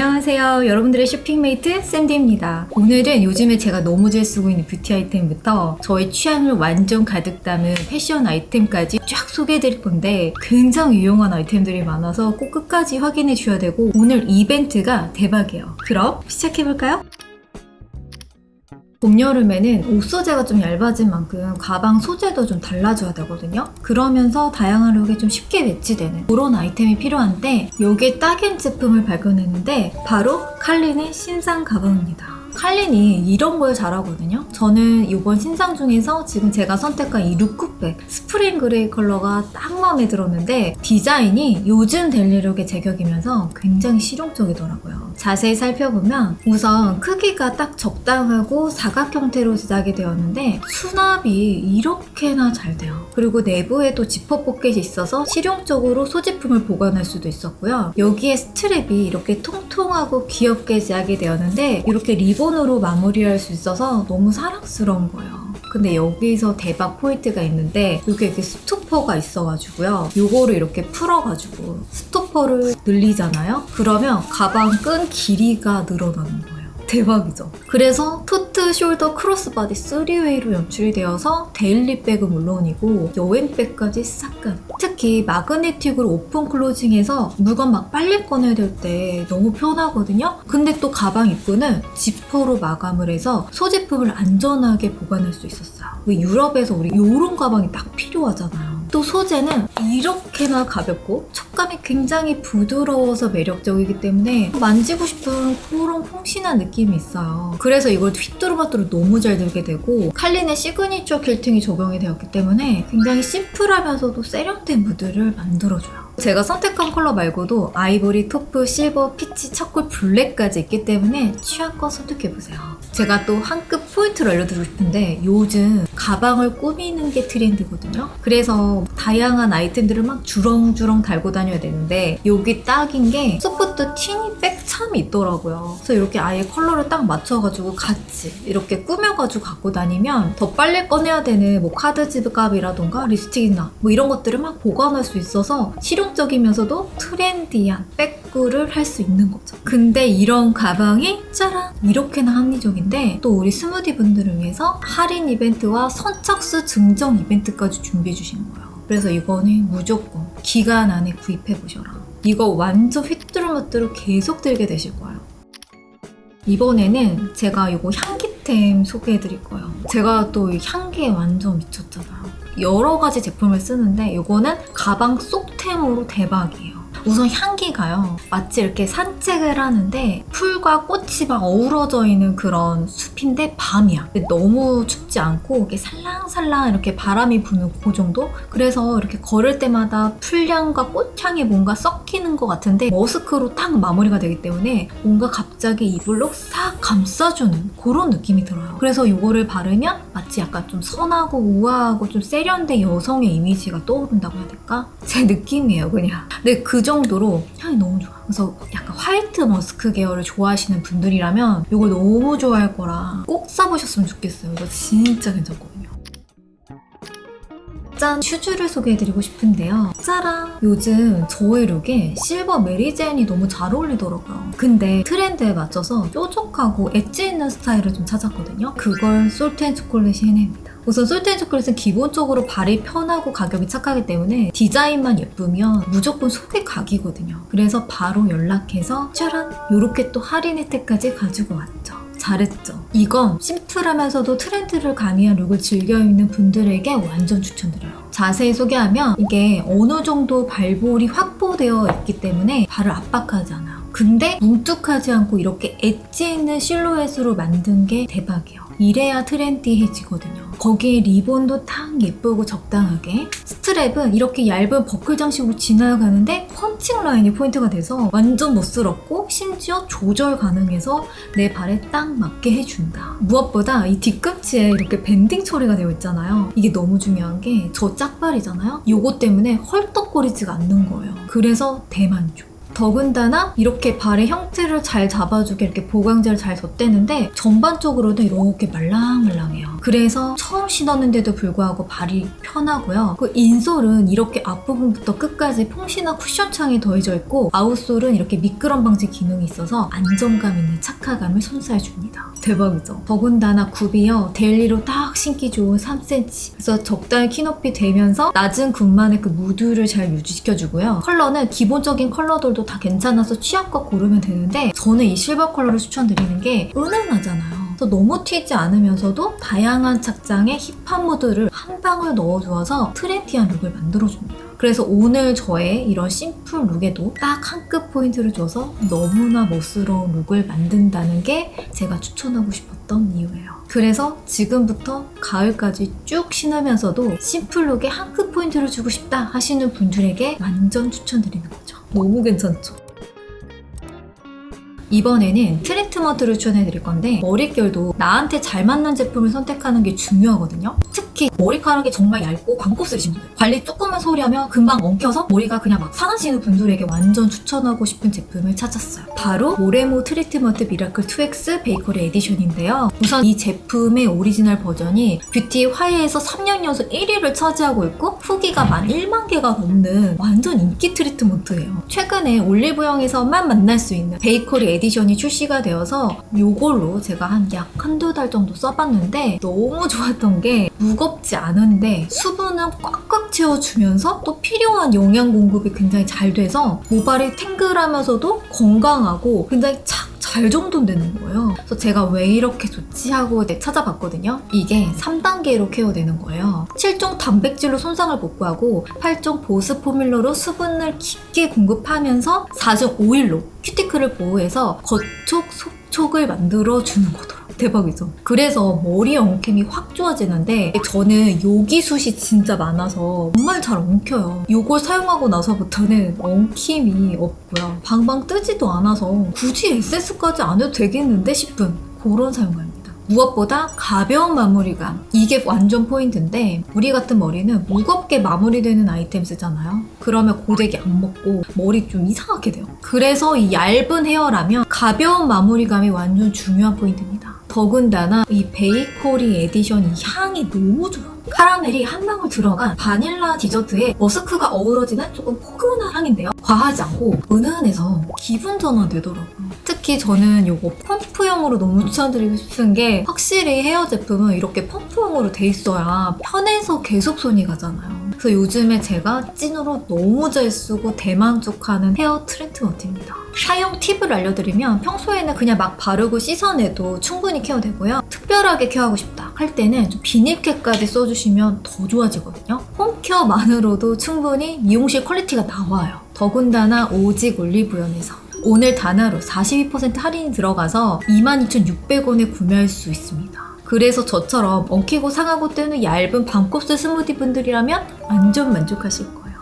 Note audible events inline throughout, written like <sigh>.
안녕하세요. 여러분들의 쇼핑메이트 샌디입니다. 오늘은 요즘에 제가 너무 잘 쓰고 있는 뷰티 아이템부터 저의 취향을 완전 가득 담은 패션 아이템까지 쫙 소개해드릴 건데 굉장히 유용한 아이템들이 많아서 꼭 끝까지 확인해 주셔야 되고 오늘 이벤트가 대박이에요. 그럼 시작해볼까요? 봄, 여름에는 옷 소재가 좀 얇아진 만큼 가방 소재도 좀 달라져야 되거든요. 그러면서 다양한 룩에 좀 쉽게 매치되는 그런 아이템이 필요한데 여기에 딱인 제품을 발견했는데 바로 칼린의 신상 가방입니다. 칼린이 이런 걸 잘하거든요. 저는 이번 신상 중에서 지금 제가 선택한 이 루크백 스프링 그레이 컬러가 딱 마음에 들었는데 디자인이 요즘 델리룩의 제격이면서 굉장히 실용적이더라고요. 자세히 살펴보면 우선 크기가 딱 적당하고 사각 형태로 제작이 되었는데 수납이 이렇게나 잘 돼요. 그리고 내부에 또 지퍼 포켓이 있어서 실용적으로 소지품을 보관할 수도 있었고요. 여기에 스트랩이 이렇게 통통하고 귀엽게 제작이 되었는데 이렇게 리본 으로 마무리할 수 있어서 너무 사랑스러운 거예요. 근데 여기서 대박 포인트가 있는데 여기 이렇게 스토퍼가 있어가지고요. 요거를 이렇게 풀어가지고 스토퍼를 늘리잖아요. 그러면 가방 끈 길이가 늘어나는 거예요. 대박이죠. 그래서 토트, 숄더, 크로스바디 3웨이로 연출이 되어서 데일리백은 물론이고 여행백까지 싹간. 특히 마그네틱으로 오픈 클로징해서 물건 막 빨리 꺼내야 될 때 너무 편하거든요. 근데 또 가방 입구는 지퍼로 마감을 해서 소지품을 안전하게 보관할 수 있었어요. 왜 유럽에서 우리 요런 가방이 딱 필요하잖아요. 또 소재는 이렇게나 가볍고 촉감이 굉장히 부드러워서 매력적이기 때문에 만지고 싶은 그런 퐁신한 느낌이 있어요. 그래서 이걸 휘뚜루마뚜루 너무 잘 들게 되고 칼린의 시그니처 킬팅이 적용이 되었기 때문에 굉장히 심플하면서도 세련된 무드를 만들어줘요. 제가 선택한 컬러 말고도 아이보리, 토프, 실버, 피치, 차콜, 블랙까지 있기 때문에 취향껏 선택해보세요. 제가 또 한 급 포인트를 알려드리고 싶은데 요즘 가방을 꾸미는 게 트렌드거든요. 그래서 다양한 아이템들을 막 주렁주렁 달고 다녀야 되는데 여기 딱인 게 소프트 티니 백 참이 있더라고요. 그래서 이렇게 아예 컬러를 딱 맞춰가지고 같이 이렇게 꾸며가지고 갖고 다니면 더 빨리 꺼내야 되는 뭐 카드 지갑이라던가 립스틱이나 뭐 이런 것들을 막 보관할 수 있어서 실용 적이면서도 트렌디한 백구를 할 수 있는 거죠. 근데 이런 가방이 짜란 이렇게나 합리적인데 또 우리 스무디 분들을 위해서 할인 이벤트와 선착수 증정 이벤트까지 준비해 주신 거예요. 그래서 이거는 무조건 기간 안에 구입해 보셔라. 이거 완전 휘뚜루마뚜루 계속 들게 되실 거예요. 이번에는 제가 이거 향기템 소개해 드릴 거예요. 제가 또이 향기에 완전 미쳤잖아요. 여러 가지 제품을 쓰는데 이거는 가방 속 템으로 대박이에요. 우선 향기가요. 마치 이렇게 산책을 하는데 풀과 꽃이 막 어우러져 있는 그런 숲인데 밤이야. 너무 춥지 않고 이렇게 살랑살랑 이렇게 바람이 부는 그 정도? 그래서 이렇게 걸을 때마다 풀향과 꽃향이 뭔가 섞이는 것 같은데 머스크로 딱 마무리가 되기 때문에 뭔가 갑자기 이불로 싹 감싸주는 그런 느낌이 들어요. 그래서 이거를 바르면 마치 약간 좀 선하고 우아하고 좀 세련된 여성의 이미지가 떠오른다고 해야 될까? 제 느낌이에요, 그냥. 근데 그 정도로 향이 너무 좋아. 그래서 약간 화이트 머스크 계열을 좋아하시는 분들이라면 이거 너무 좋아할 거라 꼭 써보셨으면 좋겠어요. 이거 진짜 괜찮거든요. 짠! 슈즈를 소개해드리고 싶은데요. 짜란! 요즘 저의 룩에 실버 메리제인이 너무 잘 어울리더라고요. 근데 트렌드에 맞춰서 뾰족하고 엣지 있는 스타일을 좀 찾았거든요. 그걸 솔트 앤 초콜릿이 해냅니다. 우선 솔트앤초콜릿은 기본적으로 발이 편하고 가격이 착하기 때문에 디자인만 예쁘면 무조건 소개 각이거든요. 그래서 바로 연락해서 짜란! 이렇게 또 할인 혜택까지 가지고 왔죠. 잘했죠. 이건 심플하면서도 트렌드를 가미한 룩을 즐겨 입는 분들에게 완전 추천드려요. 자세히 소개하면 이게 어느 정도 발볼이 확보되어 있기 때문에 발을 압박하지 않아요. 근데 뭉툭하지 않고 이렇게 엣지 있는 실루엣으로 만든 게 대박이에요. 이래야 트렌디해지거든요. 거기에 리본도 탁 예쁘고 적당하게 스트랩은 이렇게 얇은 버클 장식으로 지나가는데 펀칭 라인이 포인트가 돼서 완전 멋스럽고 심지어 조절 가능해서 내 발에 딱 맞게 해준다. 무엇보다 이 뒤꿈치에 이렇게 밴딩 처리가 되어 있잖아요. 이게 너무 중요한 게 저 짝발이잖아요. 이것 때문에 헐떡거리지가 않는 거예요. 그래서 대만족. 더군다나 이렇게 발의 형태를 잘 잡아주게 이렇게 보강제를 잘 덧대는데 전반적으로도 이렇게 말랑말랑해요. 그래서 처음 신었는데도 불구하고 발이 편하고요. 그 인솔은 이렇게 앞부분부터 끝까지 퐁시나 쿠션창이 더해져 있고 아웃솔은 이렇게 미끄럼 방지 기능이 있어서 안정감 있는 착화감을 선사해줍니다. 대박이죠? 더군다나 굽이요. 데일리로 딱 신기 좋은 3cm. 그래서 적당히 키높이 되면서 낮은 굽만의 그 무드를 잘 유지시켜주고요. 컬러는 기본적인 컬러들도 다 괜찮아서 취향껏 고르면 되는데 저는 이 실버 컬러를 추천드리는 게 은은하잖아요. 너무 튀지 않으면서도 다양한 착장에 힙한 무드를 한 방울 넣어주어서 트렌디한 룩을 만들어줍니다. 그래서 오늘 저의 이런 심플 룩에도 딱 한 끗 포인트를 줘서 너무나 멋스러운 룩을 만든다는 게 제가 추천하고 싶었던 이유예요. 그래서 지금부터 가을까지 쭉 신으면서도 심플 룩에 한 끗 포인트를 주고 싶다 하시는 분들에게 완전 추천드리는 거죠. 너무 괜찮죠? 이번에는 트리트먼트를 추천해 드릴 건데 머릿결도 나한테 잘 맞는 제품을 선택하는 게 중요하거든요. 특히 머리카락이 정말 얇고 광곱슬이신 분들 관리 조금만 소홀하면 금방 엉켜서 머리가 그냥 막 사라지는 분들에게 완전 추천하고 싶은 제품을 찾았어요. 바로 모레모 트리트먼트 미라클 2X 베이커리 에디션인데요. 우선 이 제품의 오리지널 버전이 뷰티 화해에서 3년 연속 1위를 차지하고 있고 후기가 만 1만 개가 넘는 완전 인기 트리트먼트예요. 최근에 올리브영에서만 만날 수 있는 베이커리 에디션이 출시가 되어서 이걸로 제가 한 약 한두 달 정도 써봤는데 너무 좋았던 게 무겁지 않은데 수분은 꽉꽉 채워주면서 또 필요한 영양 공급이 굉장히 잘 돼서 모발이 탱글하면서도 건강하고 굉장히 착 잘 정돈되는 거예요. 그래서 제가 왜 이렇게 좋지 하고 찾아봤거든요. 이게 3단계로 케어되는 거예요. 7종 단백질로 손상을 복구하고 8종 보스 포뮬러로 수분을 깊게 공급하면서 4종 오일로 큐티클을 보호해서 겉촉, 속촉을 만들어 주는 거더라고요. 대박이죠. 그래서 머리 엉킴이 확 좋아지는데 저는 여기숱이 진짜 많아서 정말 잘 엉켜요. 이걸 사용하고 나서부터는 엉킴이 없고요. 방방 뜨지도 않아서 굳이 에센스까지 안 해도 되겠는데 싶은 그런 사용감입니다. 무엇보다 가벼운 마무리감 이게 완전 포인트인데 우리 같은 머리는 무겁게 마무리되는 아이템 쓰잖아요 그러면 고데기 안 먹고 머리 좀 이상하게 돼요 그래서 이 얇은 헤어라면 가벼운 마무리감이 완전 중요한 포인트입니다 더군다나 이 베이커리 에디션 이 향이 너무 좋아 카라멜이 한 방울 들어간 바닐라 디저트에 머스크가 어우러지는 조금 포근한 향인데요. 과하지 않고 은은해서 기분 전환 되더라고요. 특히 저는 이거 펌프형으로 너무 추천드리고 싶은 게 확실히 헤어 제품은 이렇게 펌프형으로 돼 있어야 편해서 계속 손이 가잖아요. 그래서 요즘에 제가 찐으로 너무 잘 쓰고 대만족하는 헤어 트리트먼트입니다. 사용 팁을 알려드리면 평소에는 그냥 막 바르고 씻어내도 충분히 케어되고요. 특별하게 케어하고 싶다 할 때는 좀 비닐캡까지 써주시면 더 좋아지거든요. 홈케어만으로도 충분히 미용실 퀄리티가 나와요. 더군다나 오직 올리브영에서 오늘 단화로 42% 할인이 들어가서 22,600원에 구매할 수 있습니다. 그래서 저처럼 엉키고 상하고 뜨는 얇은 반곱슬 스무디 분들이라면 완전 만족하실 거예요.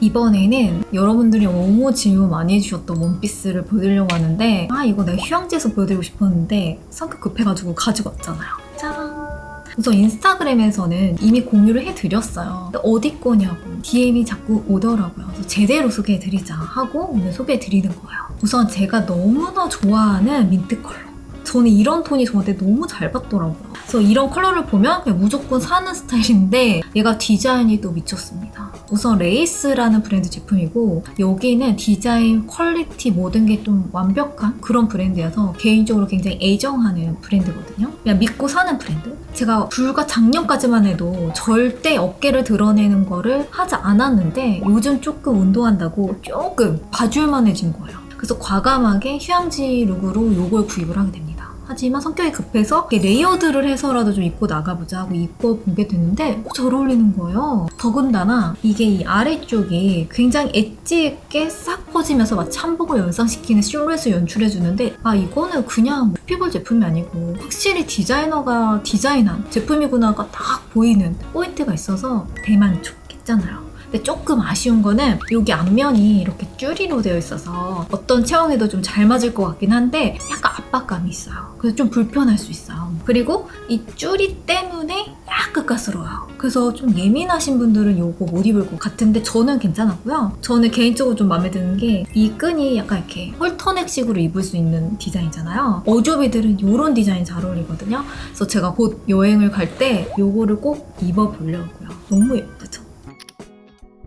이번에는 여러분들이 너무 질문 많이 해주셨던 원피스를 보여드리려고 하는데 아 이거 내가 휴양지에서 보여드리고 싶었는데 성격 급해가지고 가지고 왔잖아요. 짜란! 우선 인스타그램에서는 이미 공유를 해드렸어요. 어디 거냐고 DM이 자꾸 오더라고요. 그래서 제대로 소개해드리자 하고 오늘 소개해드리는 거예요. 우선 제가 너무나 좋아하는 민트 컬러. 저는 이런 톤이 저한테 너무 잘 받더라고요. 그래서 이런 컬러를 보면 그냥 무조건 사는 스타일인데 얘가 디자인이 또 미쳤습니다. 우선 레이스라는 브랜드 제품이고 여기는 디자인, 퀄리티 모든 게 좀 완벽한 그런 브랜드여서 개인적으로 굉장히 애정하는 브랜드거든요. 그냥 믿고 사는 브랜드. 제가 불과 작년까지만 해도 절대 어깨를 드러내는 거를 하지 않았는데 요즘 조금 운동한다고 조금 봐줄만해진 거예요. 그래서 과감하게 휴양지 룩으로 이걸 구입을 하게 됩니다. 하지만 성격이 급해서 레이어드를 해서라도 좀 입고 나가보자 하고 입어보게 됐는데 어, 잘 어울리는 거예요. 더군다나 이게 이 아래쪽이 굉장히 엣지 있게 싹 퍼지면서 마치 한복을 연상시키는 실루엣을 연출해주는데 아 이거는 그냥 피볼 제품이 아니고 확실히 디자이너가 디자인한 제품이구나가 딱 보이는 포인트가 있어서 대만족 했잖아요. 근데 조금 아쉬운 거는 여기 앞면이 이렇게 쭈리로 되어 있어서 어떤 체형에도 좀 잘 맞을 것 같긴 한데 약간 압박감이 있어요. 그래서 좀 불편할 수 있어요. 그리고 이 쭈리 때문에 약간 가스러워요. 그래서 좀 예민하신 분들은 요거 못 입을 것 같은데 저는 괜찮았고요. 저는 개인적으로 좀 마음에 드는 게 이 끈이 약간 이렇게 홀터넥식으로 입을 수 있는 디자인이잖아요. 어조비들은 이런 디자인 잘 어울리거든요. 그래서 제가 곧 여행을 갈때 요거를 꼭 입어보려고요. 너무 예쁘죠?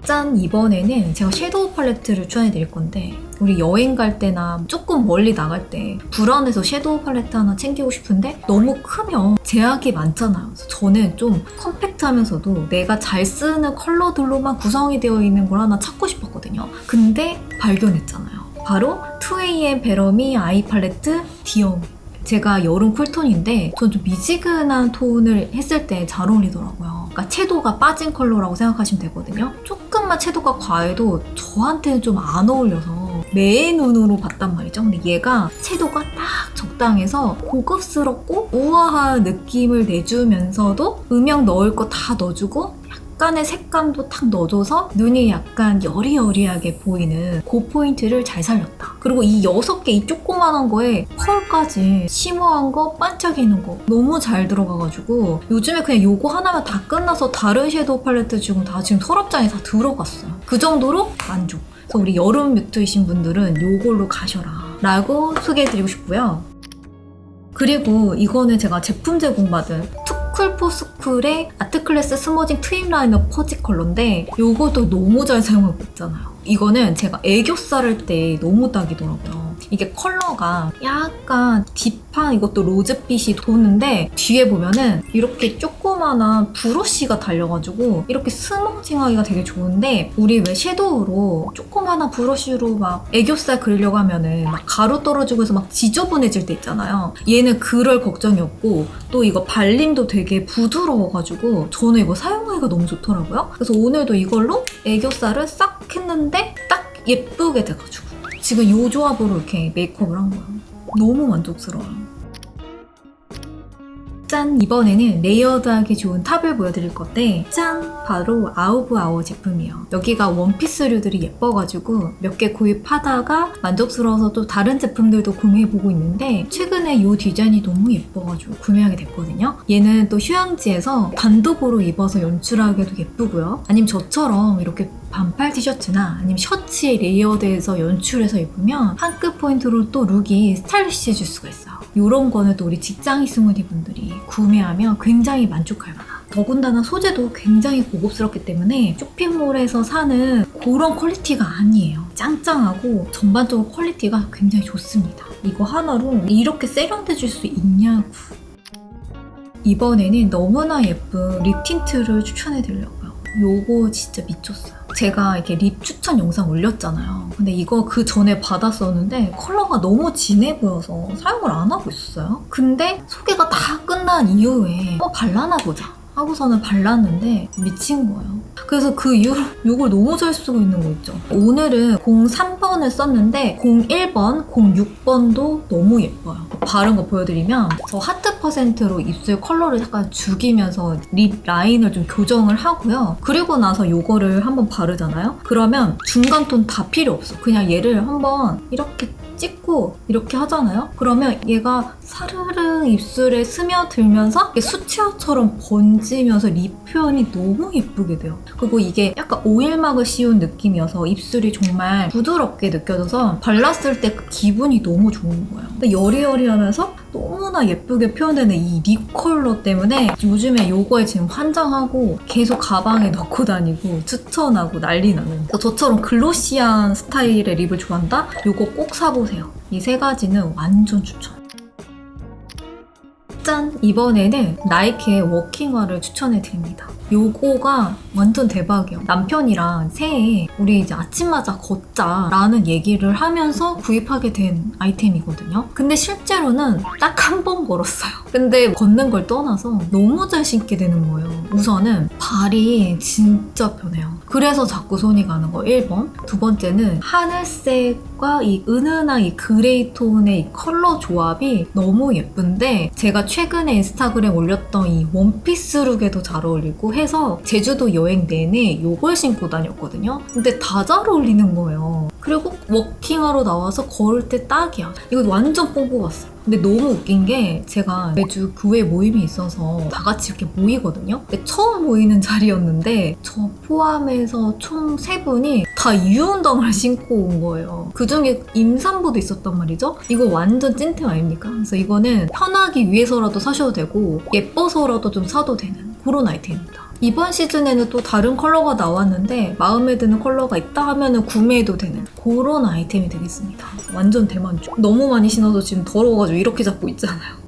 짠! 이번에는 제가 섀도우 팔레트를 추천해 드릴 건데 우리 여행 갈 때나 조금 멀리 나갈 때 불안해서 섀도우 팔레트 하나 챙기고 싶은데 너무 크면 제약이 많잖아요. 그래서 저는 좀 컴팩트하면서도 내가 잘 쓰는 컬러들로만 구성이 되어 있는 걸 하나 찾고 싶었거든요. 근데 발견했잖아요. 바로 2AM 베러미 아이 팔레트 디엄 제가 여름 쿨톤인데 전 좀 미지근한 톤을 했을 때 잘 어울리더라고요. 그러니까 채도가 빠진 컬러라고 생각하시면 되거든요. 조금만 채도가 과해도 저한테는 좀 안 어울려서 매의 눈으로 봤단 말이죠. 근데 얘가 채도가 딱 적당해서 고급스럽고 우아한 느낌을 내주면서도 음영 넣을 거 다 넣어주고 약간의 색감도 탁 넣어줘서 눈이 약간 여리여리하게 보이는 그 포인트를 잘 살렸다. 그리고 이 여섯 개 이 조그만한 거에 펄까지 쉬머한 거, 반짝이는 거 너무 잘 들어가가지고 요즘에 그냥 요거 하나면 다 끝나서 다른 섀도우 팔레트 지금 다 지금 서랍장에 다 들어갔어요. 그 정도로 만족. 그래서 우리 여름 뮤트이신 분들은 요걸로 가셔라. 라고 소개해드리고 싶고요. 그리고 이거는 제가 제품 제공받은 투쿨포스쿨의 아트클래스 스머징 트임 라이너 퍼지 컬러인데 이것도 너무 잘 사용하고 있잖아요. 이거는 제가 애교살 할때 너무 딱이더라고요. 이게 컬러가 약간 딥한 이것도 로즈빛이 도는데 뒤에 보면은 이렇게 조그마한 브러쉬가 달려가지고 이렇게 스머징하기가 되게 좋은데 우리 왜 섀도우로 조그마한 브러쉬로 막 애교살 그리려고 하면은 막 가루 떨어지고 해서 막 지저분해질 때 있잖아요. 얘는 그럴 걱정이 없고 또 이거 발림도 되게 부드러워가지고 저는 이거 사용하기가 너무 좋더라고요. 그래서 오늘도 이걸로 애교살을 싹 했는데 딱 예쁘게 돼가지고 지금 이 조합으로 이렇게 메이크업을 한 거예요. 너무 만족스러워요. 짠! 이번에는 레이어드하기 좋은 탑을 보여드릴 건데 짠! 바로 아우브 아워 제품이에요. 여기가 원피스류들이 예뻐가지고 몇 개 구입하다가 만족스러워서 또 다른 제품들도 구매해보고 있는데 최근에 이 디자인이 너무 예뻐가지고 구매하게 됐거든요. 얘는 또 휴양지에서 단독으로 입어서 연출하기도 예쁘고요. 아니면 저처럼 이렇게 반팔 티셔츠나 아니면 셔츠에 레이어드해서 연출해서 입으면 한 끗 포인트로 또 룩이 스타일리시해질 수가 있어요. 이런 거는 또 우리 직장인 스무디 분들이 구매하면 굉장히 만족할 만한 더군다나 소재도 굉장히 고급스럽기 때문에 쇼핑몰에서 사는 그런 퀄리티가 아니에요. 짱짱하고 전반적으로 퀄리티가 굉장히 좋습니다. 이거 하나로 이렇게 세련돼질 수 있냐고. 이번에는 너무나 예쁜 립 틴트를 추천해 드리려고요. 요거 진짜 미쳤어요. 제가 이렇게 립 추천 영상 올렸잖아요. 근데 이거 그 전에 받았었는데 컬러가 너무 진해 보여서 사용을 안 하고 있었어요. 근데 소개가 다 끝난 이후에 어 발라나 보자. 하고서는 발랐는데 미친 거예요. 그래서 그 이후로 이걸 너무 잘 쓰고 있는 거 있죠. 오늘은 03번을 썼는데 01번, 06번도 너무 예뻐요. 바른 거 보여드리면 저 하트 퍼센트로 입술 컬러를 약간 죽이면서 립 라인을 좀 교정을 하고요. 그리고 나서 이거를 한번 바르잖아요. 그러면 중간 톤 다 필요 없어. 그냥 얘를 한번 이렇게 찍고 이렇게 하잖아요. 그러면 얘가 사르르 입술에 스며들면서 수채화처럼 번지면서 립 표현이 너무 예쁘게 돼요. 그리고 이게 약간 오일막을 씌운 느낌이어서 입술이 정말 부드럽게 느껴져서 발랐을 때 그 기분이 너무 좋은 거예요. 여리여리하면서 너무나 예쁘게 표현되는 이 립 컬러 때문에 요즘에 요거에 지금 환장하고 계속 가방에 넣고 다니고 추천하고 난리 나는. 저처럼 글로시한 스타일의 립을 좋아한다? 요거 꼭 사보세요. 이 세 가지는 완전 추천. 짠! 이번에는 나이키의 워킹화를 추천해 드립니다. 요거가 완전 대박이에요. 남편이랑 새해 우리 이제 아침마다 걷자라는 얘기를 하면서 구입하게 된 아이템이거든요. 근데 실제로는 딱 한 번 걸었어요. 근데 걷는 걸 떠나서 너무 잘 신게 되는 거예요. 우선은 발이 진짜 편해요. 그래서 자꾸 손이 가는 거 1번. 두 번째는 하늘색과 이 은은한 이 그레이 톤의 이 컬러 조합이 너무 예쁜데 제가 최근에 인스타그램 올렸던 이 원피스 룩에도 잘 어울리고 해서 제주도 여행 내내 이걸 신고 다녔거든요. 근데 다 잘 어울리는 거예요. 그리고 워킹하러 나와서 걸을 때 딱이야. 이거 완전 뽕 뽑았어. 근데 너무 웃긴 게 제가 매주 교회 모임이 있어서 다 같이 이렇게 모이거든요. 근데 처음 모이는 <laughs> 자리였는데 저 포함해서 총 세 분이 다 이유운동을 <laughs> 신고 온 거예요. 그 중에 임산부도 있었단 말이죠. 이거 완전 찐템 아닙니까? 그래서 이거는 편하기 위해서라도 사셔도 되고 예뻐서라도 좀 사도 되는 그런 아이템입니다. 이번 시즌에는 또 다른 컬러가 나왔는데 마음에 드는 컬러가 있다 하면은 구매해도 되는 그런 아이템이 되겠습니다. 완전 대만족. 너무 많이 신어서 지금 더러워가지고 이렇게 잡고 있잖아요.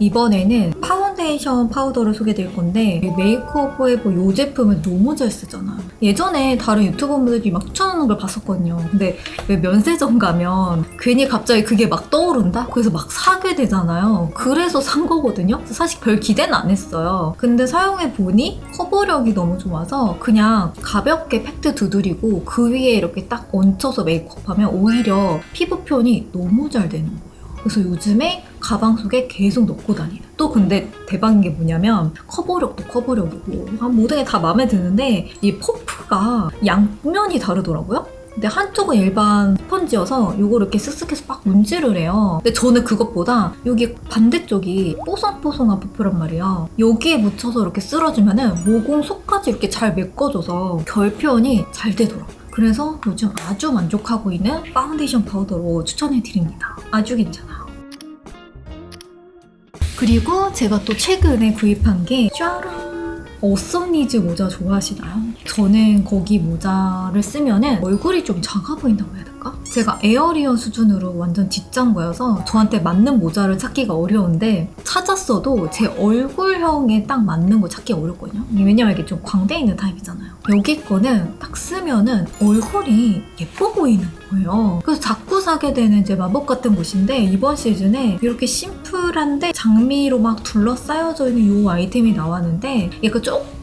이번에는 파운 데이션 파우더를 소개드릴 건데 메이크업 포에버 이 제품은 너무 잘 쓰잖아요. 예전에 다른 유튜버분들이 막 추천하는 걸 봤었거든요. 근데 왜 면세점 가면 괜히 갑자기 그게 막 떠오른다? 그래서 막 사게 되잖아요. 그래서 산 거거든요. 사실 별 기대는 안 했어요. 근데 사용해 보니 커버력이 너무 좋아서 그냥 가볍게 팩트 두드리고 그 위에 이렇게 딱 얹혀서 메이크업하면 오히려 피부 표현이 너무 잘 되는 거예요. 그래서 요즘에 가방 속에 계속 넣고 다니는. 또 근데 대박인 게 뭐냐면 커버력도 커버력이고 한 모든 게 다 마음에 드는데 이 퍼프가 양면이 다르더라고요. 근데 한쪽은 일반 스펀지여서 이거를 이렇게 쓱쓱해서 막 문지를 해요. 근데 저는 그것보다 여기 반대쪽이 뽀송뽀송한 퍼프란 말이야. 여기에 묻혀서 이렇게 쓸어주면은 모공 속까지 이렇게 잘 메꿔줘서 결 표현이 잘 되더라고요. 그래서 요즘 아주 만족하고 있는 파운데이션 파우더로 추천해드립니다. 아주 괜찮아요. 그리고 제가 또 최근에 구입한 게 짜란! 어썸니즈 모자 좋아하시나요? 저는 거기 모자를 쓰면은 얼굴이 좀 작아 보인다고 해야 될까? 제가 에어리어 수준으로 완전 뒷장거여서 저한테 맞는 모자를 찾기가 어려운데 찾았어도 제 얼굴형에 딱 맞는 거 찾기 어렵거든요. 왜냐면 이게 좀 광대 있는 타입이잖아요. 여기 거는 딱 쓰면은 얼굴이 예뻐 보이는 거예요. 그래서 자꾸 사게 되는 이제 마법 같은 곳인데 이번 시즌에 이렇게 심플한데 장미로 막 둘러싸여져 있는 이 아이템이 나왔는데 얘가 조금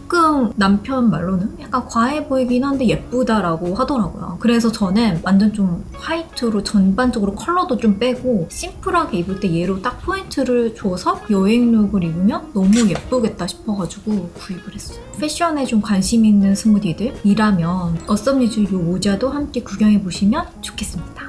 남편 말로는 약간 과해 보이긴 한데 예쁘다라고 하더라고요. 그래서 저는 완전 좀 화이트로 전반적으로 컬러도 좀 빼고 심플하게 입을 때 얘로 딱 포인트를 줘서 여행룩을 입으면 너무 예쁘겠다 싶어가지고 구입을 했어요. 패션에 좀 관심 있는 스무디들이라면 어썸니즈 이 모자도 함께 구경해 보시면 좋겠습니다.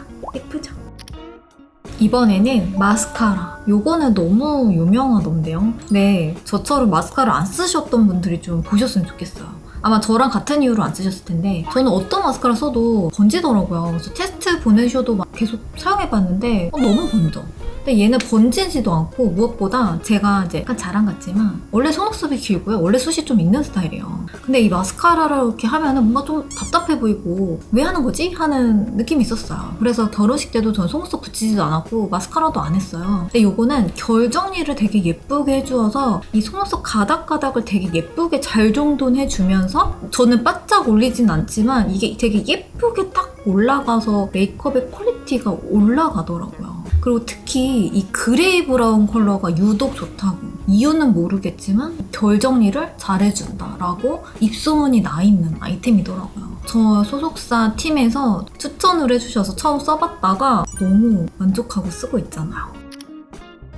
이번에는 마스카라. 요거는 너무 유명하던데요. 네, 저처럼 마스카라 안 쓰셨던 분들이 좀 보셨으면 좋겠어요. 아마 저랑 같은 이유로 안 쓰셨을 텐데 저는 어떤 마스카라 써도 번지더라고요. 그래서 테스트 보내주셔도 막 계속 사용해봤는데 어, 너무 번져. 근데 얘는 번지지도 않고 무엇보다 제가 이제 약간 자랑 같지만 원래 속눈썹이 길고요. 원래 숱이 좀 있는 스타일이에요. 근데 이 마스카라를 이렇게 하면은 뭔가 좀 답답해 보이고 왜 하는 거지? 하는 느낌이 있었어요. 그래서 결혼식 때도 전 속눈썹 붙이지도 않았고 마스카라도 안 했어요. 근데 요거는 결 정리를 되게 예쁘게 해주어서 이 속눈썹 가닥가닥을 되게 예쁘게 잘 정돈해주면서 저는 바짝 올리진 않지만 이게 되게 예쁘게 딱 올라가서 메이크업의 퀄리티가 올라가더라고요. 그리고 특히 이 그레이 브라운 컬러가 유독 좋다고. 이유는 모르겠지만 결 정리를 잘해준다라고 입소문이 나 있는 아이템이더라고요. 저 소속사 팀에서 추천을 해주셔서 처음 써봤다가 너무 만족하고 쓰고 있잖아요.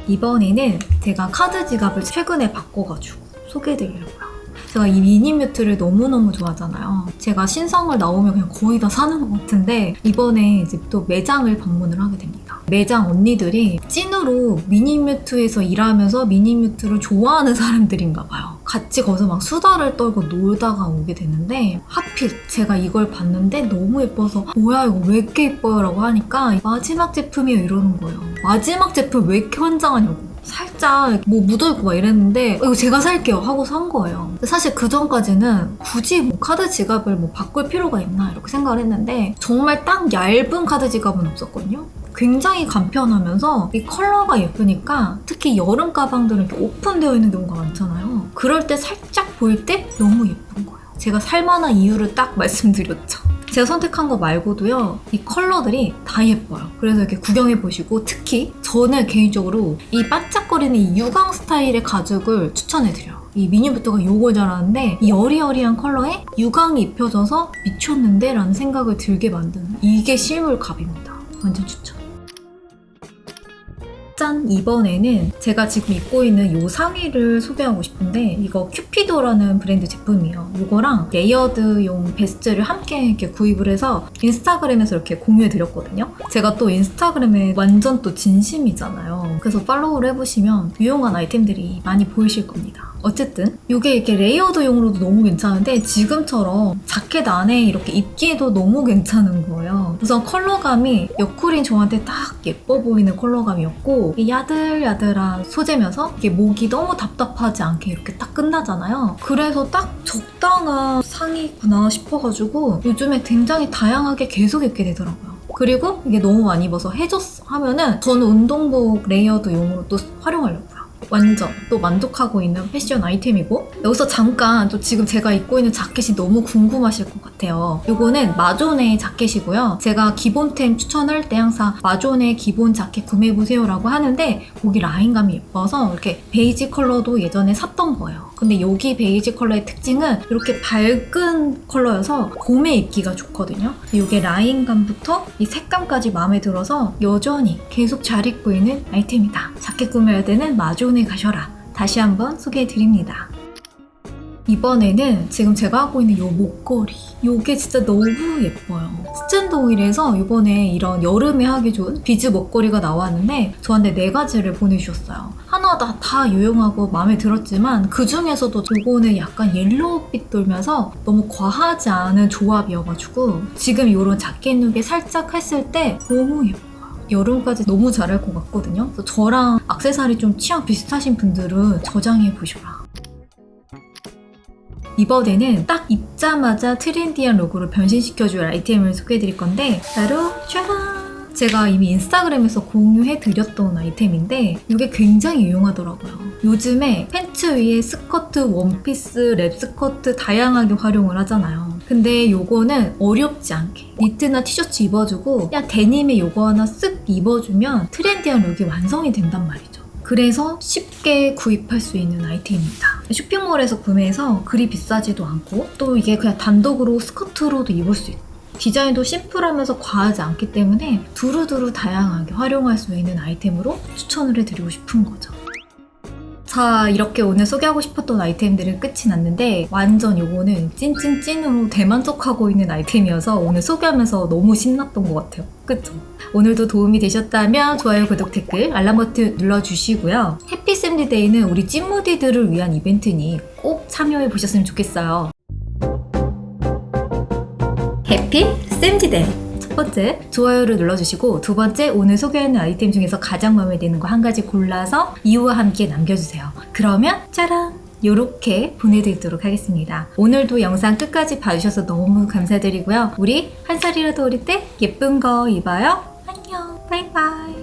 이번에는 제가 카드 지갑을 최근에 바꿔가지고 소개해드리려고요. 제가 이 미니뮤트를 너무너무 좋아하잖아요. 제가 신상을 나오면 그냥 거의 다 사는 것 같은데 이번에 이제 또 매장을 방문을 하게 됩니다. 매장 언니들이 찐으로 미니뮤트에서 일하면서 미니뮤트를 좋아하는 사람들인가 봐요. 같이 거기서 막 수다를 떨고 놀다가 오게 되는데 하필 제가 이걸 봤는데 너무 예뻐서 뭐야 이거 왜 이렇게 예뻐요? 라고 하니까 마지막 제품이에요 이러는 거예요. 마지막 제품 왜 이렇게 환장하냐고. 살짝 뭐 묻어있고 막 이랬는데 어, 이거 제가 살게요 하고 산 거예요. 사실 그 전까지는 굳이 뭐 카드 지갑을 뭐 바꿀 필요가 있나 이렇게 생각을 했는데 정말 딱 얇은 카드 지갑은 없었거든요. 굉장히 간편하면서 이 컬러가 예쁘니까 특히 여름 가방들은 오픈되어 있는 경우가 많잖아요. 그럴 때 살짝 보일 때 너무 예쁜 거예요. 제가 살만한 이유를 딱 <laughs> 말씀드렸죠. 제가 선택한 거 말고도요, 이 컬러들이 다 예뻐요. 그래서 이렇게 구경해 보시고, 특히 저는 개인적으로 이 반짝거리는 이 유광 스타일의 가죽을 추천해 드려요. 이 미니부터가 요걸 잘하는데 이 여리여리한 컬러에 유광이 입혀져서 미쳤는데 라는 생각을 들게 만드는 이게 실물갑입니다. 완전 추천. 짠! 이번에는 제가 지금 입고 있는 이 상의를 소개하고 싶은데 이거 큐피도라는 브랜드 제품이에요. 이거랑 레이어드용 베스트를 함께 이렇게 구입을 해서 인스타그램에서 이렇게 공유해 드렸거든요. 제가 또 인스타그램에 완전 또 진심이잖아요. 그래서 팔로우를 해보시면 유용한 아이템들이 많이 보이실 겁니다. 어쨌든 이게 이렇게 레이어드용으로도 너무 괜찮은데 지금처럼 자켓 안에 이렇게 입기에도 너무 괜찮은 거예요. 우선 컬러감이 옆구리 저한테 딱 예뻐 보이는 컬러감이었고 야들야들한 소재면서 이게 목이 너무 답답하지 않게 이렇게 딱 끝나잖아요. 그래서 딱 적당한 상의구나 싶어가지고 요즘에 굉장히 다양하게 계속 입게 되더라고요. 그리고 이게 너무 많이 입어서 해줬어 하면은 저는 운동복 레이어드용으로 또 활용하려고요. 완전 또 만족하고 있는 패션 아이템이고 여기서 잠깐 또 지금 제가 입고 있는 자켓이 너무 궁금하실 것 같아요. 이거는 마존의 자켓이고요. 제가 기본템 추천할 때 항상 마존의 기본 자켓 구매해보세요라고 하는데 거기 라인감이 예뻐서 이렇게 베이지 컬러도 예전에 샀던 거예요. 근데 여기 베이지 컬러의 특징은 이렇게 밝은 컬러여서 봄에 입기가 좋거든요. 이게 라인감부터 이 색감까지 마음에 들어서 여전히 계속 잘 입고 있는 아이템이다. 자켓 구매할 때는 마존에 가셔라. 다시 한번 소개해 드립니다. 이번에는 지금 제가 하고 있는 이 목걸이. 이게 진짜 너무 예뻐요. 스탠드오일에서 이번에 이런 여름에 하기 좋은 비즈 목걸이가 나왔는데 저한테 네 가지를 보내주셨어요. 하나 다, 다 유용하고 마음에 들었지만 그 중에서도 이거는 약간 옐로우빛 돌면서 너무 과하지 않은 조합이어가지고 지금 이런 자켓 룩에 살짝 했을 때 너무 예뻐요. 여름까지 너무 잘할 것 같거든요. 그래서 저랑 악세사리 좀 취향 비슷하신 분들은 저장해 보셔라. 이번에는 딱 입자마자 트렌디한 룩으로 변신시켜줄 아이템을 소개해드릴 건데 바로 짜란! 제가 이미 인스타그램에서 공유해드렸던 아이템인데 이게 굉장히 유용하더라고요. 요즘에 팬츠 위에 스커트, 원피스, 랩 스커트 다양하게 활용을 하잖아요. 근데 요거는 어렵지 않게 니트나 티셔츠 입어주고 그냥 데님에 요거 하나 쓱 입어주면 트렌디한 룩이 완성이 된단 말이죠. 그래서 쉽게 구입할 수 있는 아이템입니다. 쇼핑몰에서 구매해서 그리 비싸지도 않고 또 이게 그냥 단독으로 스커트로도 입을 수 있고 디자인도 심플하면서 과하지 않기 때문에 두루두루 다양하게 활용할 수 있는 아이템으로 추천을 해드리고 싶은 거죠. 자, 이렇게 오늘 소개하고 싶었던 아이템들은 끝이 났는데 완전 요거는 찐찐찐으로 대만족하고 있는 아이템이어서 오늘 소개하면서 너무 신났던 것 같아요. 그쵸? 오늘도 도움이 되셨다면 좋아요, 구독, 댓글, 알람 버튼 눌러주시고요. 해피 샌디데이는 우리 찐무디들을 위한 이벤트니 꼭 참여해 보셨으면 좋겠어요. 해피 샌디데이 첫 번째 좋아요를 눌러주시고 두 번째 오늘 소개하는 아이템 중에서 가장 마음에 드는 거 한 가지 골라서 이유와 함께 남겨주세요. 그러면 짜란! 요렇게 보내드리도록 하겠습니다. 오늘도 영상 끝까지 봐주셔서 너무 감사드리고요. 우리 한 살이라도 어릴 때 예쁜 거 입어요. 안녕. 바이바이.